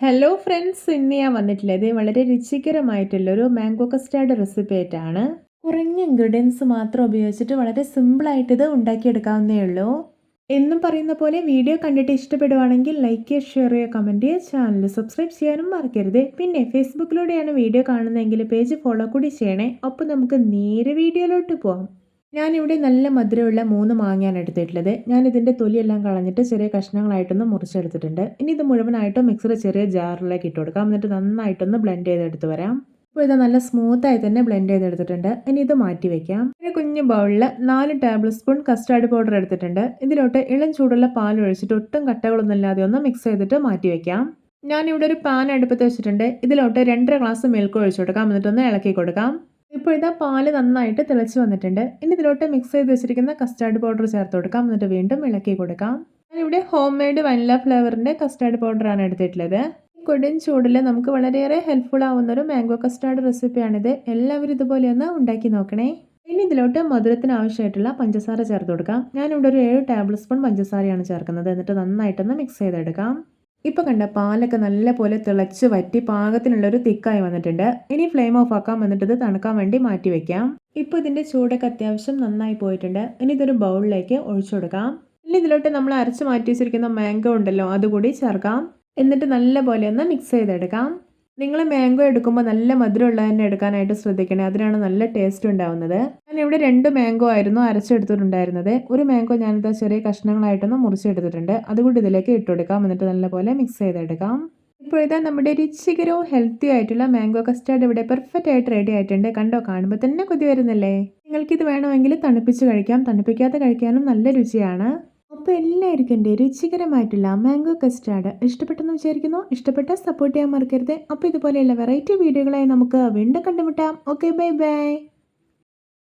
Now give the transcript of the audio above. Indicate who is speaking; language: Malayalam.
Speaker 1: ഹലോ ഫ്രണ്ട്സ് ഇന്ന് ഞാൻ വന്നിട്ടുള്ളത് വളരെ രുചികരമായിട്ടുള്ള ഒരു മാംഗോ കസ്റ്റാർഡ് റെസിപ്പി ആയിട്ടാണ്. കുറഞ്ഞ ഇൻഗ്രീഡിയൻസ് മാത്രം ഉപയോഗിച്ചിട്ട് വളരെ സിമ്പിളായിട്ട് ഇത് ഉണ്ടാക്കിയെടുക്കാവുന്നേ ഉള്ളൂ. എന്നും പറയുന്ന പോലെ വീഡിയോ കണ്ടിട്ട് ഇഷ്ടപ്പെടുവാണെങ്കിൽ ലൈക്ക് ചെയ്യുക ഷെയർ ചെയ്യുക കമന്റ് ചെയ്യുക ചാനൽ സബ്സ്ക്രൈബ് ചെയ്യാനും മറക്കരുത്. പിന്നെ ഫേസ്ബുക്കിലൂടെയാണ് വീഡിയോ കാണുന്നതെങ്കിൽ പേജ് ഫോളോ കൂടി ചെയ്യണേ. അപ്പോൾ നമുക്ക് നേരെ വീഡിയോയിലോട്ട് പോവാം. ഞാനിവിടെ നല്ല മധുരമുള്ള മൂന്ന് മാങ്ങയാണ് എടുത്തിട്ടുള്ളത്. ഞാൻ ഇതിന്റെ തൊലിയെല്ലാം കളഞ്ഞിട്ട് ചെറിയ കഷ്ണങ്ങളായിട്ടൊന്ന് മുറിച്ചെടുത്തിട്ടുണ്ട്. ഇനി ഇത് മുഴുവനായിട്ടും മിക്സർ ചെറിയ ജാറിലേക്ക് ഇട്ട് കൊടുക്കാം. എന്നിട്ട് നന്നായിട്ടൊന്ന് ബ്ലെൻഡ് ചെയ്തെടുത്ത് വരാം. ഇപ്പോൾ ഇത് നല്ല സ്മൂത്തായി തന്നെ ബ്ലെൻഡ് ചെയ്തെടുത്തിട്ടുണ്ട്. ഇനി ഇത് മാറ്റി വെക്കാം. ഒരു കുഞ്ഞു ബൗളിൽ നാല് ടേബിൾ സ്പൂൺ കസ്റ്റാർഡ് പൗഡർ എടുത്തിട്ടുണ്ട്. ഇതിലോട്ട് ഇളം ചൂടുള്ള പാൽ ഒഴിച്ചിട്ട് ഒട്ടും കട്ടകളൊന്നും ഇല്ലാതെ ഒന്ന് മിക്സ് ചെയ്തിട്ട് മാറ്റി വെക്കാം. ഞാനിവിടെ ഒരു പാൻ അടുപ്പത്ത് വെച്ചിട്ടുണ്ട്. ഇതിലോട്ട് രണ്ടര ഗ്ലാസ് മിൽക്ക് ഒഴിച്ചു കൊടുക്കാം. എന്നിട്ടൊന്ന് ഇളക്കി കൊടുക്കാം. ഇപ്പോൾ ഇതാ പാൽ നന്നായിട്ട് തിളച്ച് വന്നിട്ടുണ്ട്. ഇനി ഇതിലോട്ട് മിക്സ് ചെയ്ത് വെച്ചിരിക്കുന്ന കസ്റ്റാർഡ് പൗഡർ ചേർത്ത് കൊടുക്കാം. എന്നിട്ട് വീണ്ടും ഇളക്കി കൊടുക്കാം. ഞാനിവിടെ ഹോം മെയ്ഡ് വനില ഫ്ലേവറിന്റെ കസ്റ്റാർഡ് പൗഡറാണ് എടുത്തിട്ടുള്ളത്. കൊടും ചൂടിൽ നമുക്ക് വളരെയേറെ ഹെൽപ്ഫുൾ ആവുന്ന ഒരു മാംഗോ കസ്റ്റാർഡ് റെസിപ്പിയാണിത് എല്ലാവരും ഇതുപോലെ ഒന്ന് ഉണ്ടാക്കി നോക്കണേ. ഇനി ഇതിലോട്ട് മധുരത്തിന് ആവശ്യമായിട്ടുള്ള പഞ്ചസാര ചേർത്ത് കൊടുക്കാം. ഞാനിവിടെ ഒരു ഏഴ് ടേബിൾ സ്പൂൺ പഞ്ചസാരയാണ് ചേർക്കുന്നത്. എന്നിട്ട് നന്നായിട്ടൊന്ന് മിക്സ് ചെയ്തെടുക്കാം. ഇപ്പോൾ കണ്ട പാലൊക്കെ നല്ലപോലെ തിളച്ച് വറ്റി പാകത്തിനുള്ളൊരു തിക്കായി വന്നിട്ടുണ്ട്. ഇനി ഫ്ലെയിം ഓഫ് ആക്കാം എന്നിട്ട് ഇത് തണുക്കാൻ വേണ്ടി മാറ്റി വെക്കാം. ഇപ്പോൾ ഇതിന്റെ ചൂടൊക്കെ അത്യാവശ്യം നന്നായി പോയിട്ടുണ്ട്. ഇനി ഇതൊരു ബൗളിലേക്ക് ഒഴിച്ചു കൊടുക്കാം. ഇനി ഇതിലോട്ട് നമ്മൾ അരച്ച് മാറ്റി വെച്ചിരിക്കുന്ന മാംഗോ ഉണ്ടല്ലോ അതുകൂടി ചേർക്കാം. എന്നിട്ട് നല്ലപോലെ ഒന്ന് മിക്സ് ചെയ്തെടുക്കാം. നിങ്ങൾ മാംഗോ എടുക്കുമ്പോൾ നല്ല മധുരമുള്ള തന്നെ എടുക്കാനായിട്ട് ശ്രദ്ധിക്കണേ. അതിനാണ് നല്ല ടേസ്റ്റ് ഉണ്ടാവുന്നത്. ഞാൻ ഇവിടെ രണ്ട് മാംഗോ ആയിരുന്നു അരച്ചെടുത്തിട്ടുണ്ടായിരുന്നത്. ഒരു മാംഗോ ഞാനിത് ചെറിയ കഷ്ണങ്ങളായിട്ടൊന്ന് മുറിച്ചെടുത്തിട്ടുണ്ട്. അതുകൊണ്ട് ഇതിലേക്ക് ഇട്ടുകൊടുക്കാം എന്നിട്ട് നല്ലപോലെ മിക്സ് ചെയ്തെടുക്കാം. ഇപ്പോൾ ഇതാ നമ്മുടെ രുചികരവും ഹെൽത്തി ആയിട്ടുള്ള മാംഗോ കസ്റ്റാർഡ് ഇവിടെ പെർഫെക്റ്റ് ആയിട്ട് റെഡി ആയിട്ടുണ്ട്. കണ്ടോ? കാണുമ്പോൾ തന്നെ കൊതി വരുന്നില്ലേ? നിങ്ങൾക്കിത് വേണമെങ്കിൽ തണുപ്പിച്ച് കഴിക്കാം. തണുപ്പിക്കാതെ കഴിക്കാനും നല്ല രുചിയാണ്. അപ്പോൾ എല്ലാവർക്കും എന്റെ രുചികരമായിട്ടുള്ള മാംഗോ കസ്റ്റാർഡ് ഇഷ്ടപ്പെട്ടെന്ന് വിചാരിക്കുന്നു. ഇഷ്ടപ്പെട്ട സപ്പോർട്ട് ചെയ്യാൻ മറക്കരുത്. അപ്പോൾ ഇതുപോലെയുള്ള വെറൈറ്റി വീഡിയോകളായി നമുക്ക് വീണ്ടും കണ്ടുമുട്ടാം. Okay bye bye